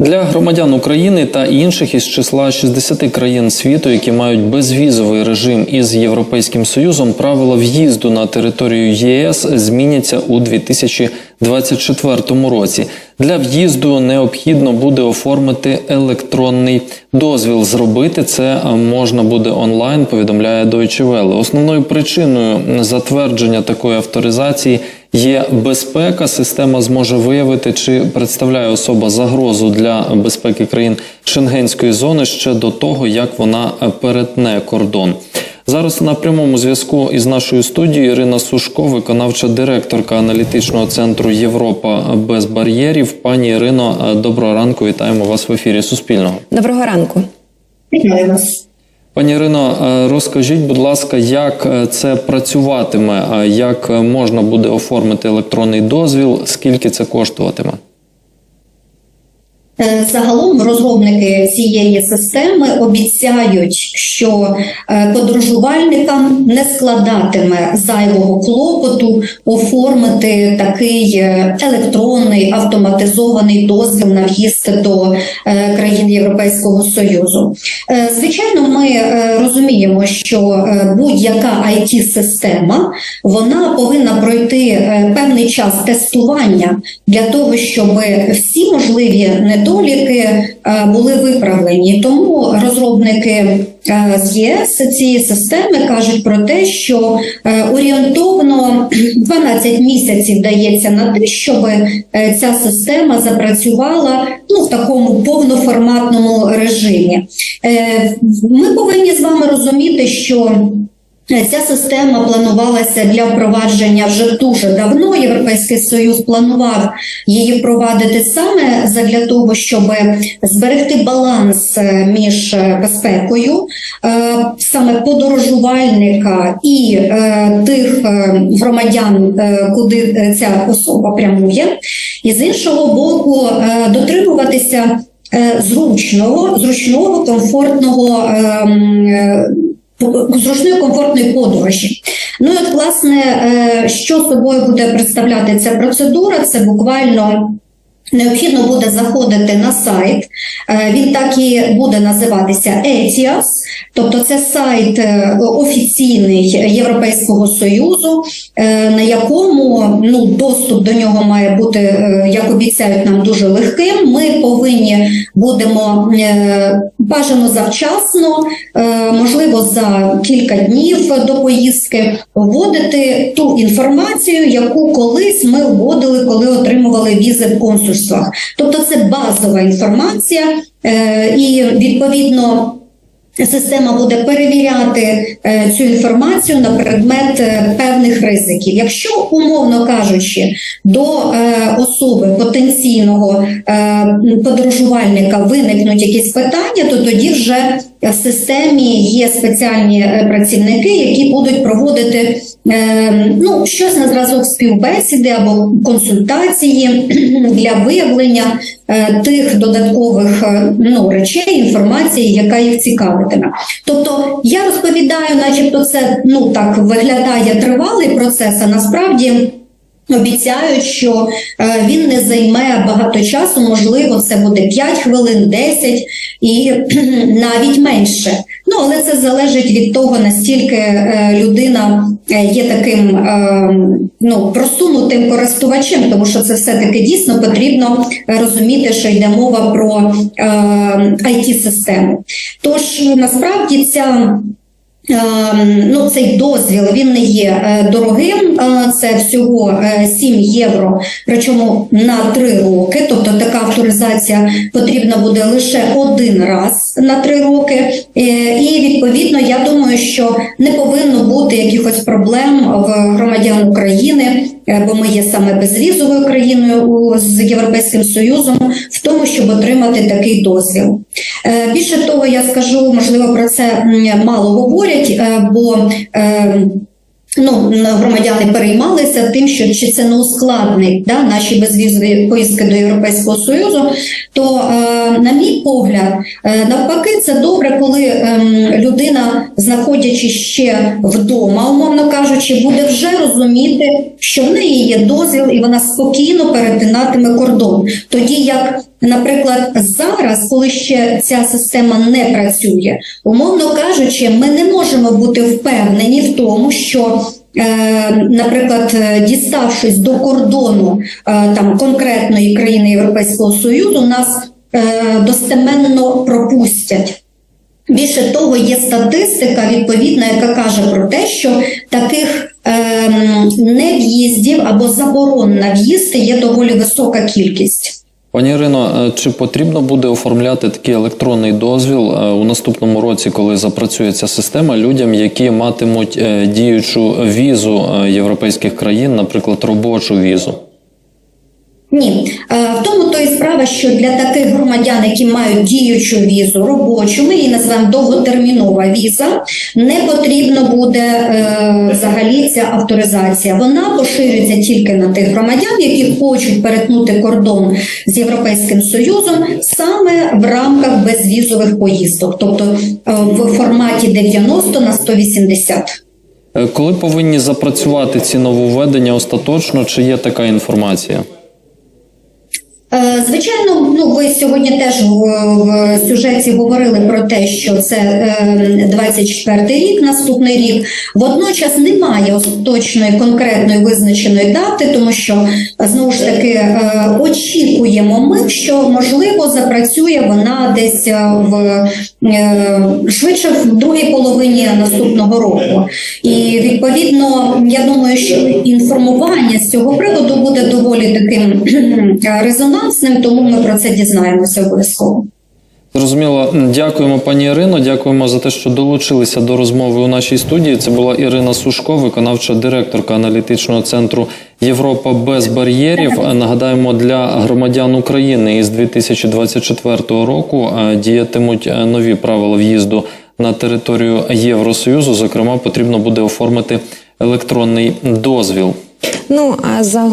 Для громадян України та інших із числа 60 країн світу, які мають безвізовий режим із Європейським Союзом, правила в'їзду на територію єС зміняться у 2024 році. Для в'їзду необхідно буде оформити електронний дозвіл. Зробити це е, можна буде онлайн. Повідомляє Deutsche Welle. Основною причиною затвердження такої авторизації є безпека. Система зможе виявити, чи представляє особа загрозу для безпеки країн Шенгенської зони ще до того, як вона перетне кордон. Зараз на прямому зв'язку із нашою студією Ірина Сушко, виконавча директорка аналітичного центру Європа без бар'єрів. Пані Ірино, е, доброго ранку. Вітаємо вас в ефірі Суспільного. Доброго ранку. Вітаю вас. Пані Ірино, е, розкажіть, будь ласка, як е, це працюватиме? Як можна буде оформити електронний дозвіл? Скільки це коштуватиме? Е, Загалом розробники цієї системи обіцяють, що е, подорожувальникам не складатиме зайвого клопоту оформити такий е, електронний автоматизований дозвіл на в'їзд до країн Європейського Союзу. Звичайно, ми розуміємо, що будь-яка it система вона повинна пройти певний час тестування для того, щоб всі можливі недоліки е, були виправлені. Тому розробники е, з ЄС цієї системи кажуть про те, що е, орієнтовно 12 місяців дається на те, щоб ця система запрацювала ну, в такому повноформатному режимі. Ми повинні з вами розуміти, що Ця система планувалася для впровадження вже дуже давно. Європейський союз планував її впровадити саме задля того, щоб зберегти баланс е, між е, безпекою е, саме подорожувальника і е, тих е, громадян, е, куди е, ця особа прямує, і з іншого боку, е, дотримуватися е, зручного, зручного, комфортного. Е, зручної комфортної подорожі. Ну і от, власне, е, що собою буде представляти ця процедура? Це буквально. Необхідно буде заходити на сайт, Е, він так і буде називатися ETIAS, тобто це сайт е, офіційний Європейського Союзу, е, на якому ну, доступ до нього має бути, як обіцяють нам, дуже легким. Ми повинні будемо бажано завчасно, можливо, за кілька днів до поїздки вводити ту інформацію, яку колись ми вводили, коли отримували візи в консульствах. Тобто це базова інформація, е, і відповідно. Система буде перевіряти е, цю інформацію на предмет е, певних ризиків. Якщо, умовно кажучи, до е, особи потенційного е, подорожувальника виникнуть якісь питання, то тоді вже в системі є спеціальні е, працівники, які будуть проводити е, ну, щось на зразок співбесіди або консультації для виявлення е, тих додаткових ну, речей, інформації, яка їх цікавитиме. Тобто я розповідаю, начебто, це ну так виглядає тривалий процес, а насправді. Обіцяють, що е, він не займе багато часу, можливо, це буде 5 хвилин, 10 і навіть менше. Ну, але це залежить від того, настільки е, людина е, є таким ну, просунутим користувачем, тому що це все-таки дійсно потрібно розуміти, що йде мова про it систему Тож насправді ця. Ем, Ну, цей дозвіл він не є е, дорогим, е, це всього е, 7 євро, причому на 3 роки. Тобто така авторизація потрібна буде лише один раз на 3 роки. Е, І відповідно, я думаю, що не повинно бути якихось проблем в громадян України, е, бо ми є саме безвізовою країною з Європейським Союзом, в тому, щоб отримати такий дозвіл. Е, Більше того, я скажу, можливо, про це мало говорять, е, бо е, ну, громадяни переймалися тим, що чи це не ускладнить да, наші безвізові поїздки до Європейського Союзу. То, е, на мій погляд, е, навпаки, це добре, коли ем, людина, знаходячись ще вдома, умовно кажучи, буде вже розуміти, що в неї є дозвіл, і вона спокійно перетинатиме кордон. Тоді як наприклад, зараз, коли ще ця система не працює, умовно кажучи, ми не можемо бути впевнені в тому, що. е, Наприклад, е, діставшись до кордону е, там конкретної країни Європейського Союзу, нас достеменно пропустять. Більше того, є статистика відповідна, яка каже про те, що таких нев'їздів або заборон на в'їзд є доволі висока кількість. Пані Ірино, е, чи потрібно буде оформляти такий електронний дозвіл е, у наступному році, коли запрацює ця система, людям, які матимуть е, діючу візу європейських країн, наприклад, робочу візу? Ні, справа, що для таких громадян, які мають діючу візу, робочу, ми її називаємо довготермінова віза, не потрібно буде е, взагалі ця авторизація. Вона поширюється тільки на тих громадян, які хочуть перетнути кордон з Європейським Союзом саме в рамках безвізових поїздок, тобто е, в форматі 90 на 180. Е, Коли повинні запрацювати ці нововведення остаточно, чи є така інформація? Е, Звичайно, ну ви сьогодні теж в, сюжеті говорили про те, що це е, 24 рік, наступний рік. Водночас немає остаточної конкретної визначеної дати, тому що е, знову ж таки е, очікуємо ми, що можливо запрацює вона десь е, в е, швидше в другій половині наступного року. І відповідно, я думаю, що інформування з цього приводу буде доволі таким резонансним, тому ми про це дізнаємося обов'язково. Зрозуміло, дякуємо, пані Ірино. Дякуємо за те, що долучилися до розмови у нашій студії. Це була Ірина Сушко, виконавча директорка аналітичного центру Європа без бар'єрів. Нагадаємо, для громадян України із 2024 року е, діятимуть е, нові правила в'їзду на територію Євросоюзу. Зокрема, потрібно буде оформити електронний дозвіл. Ну а за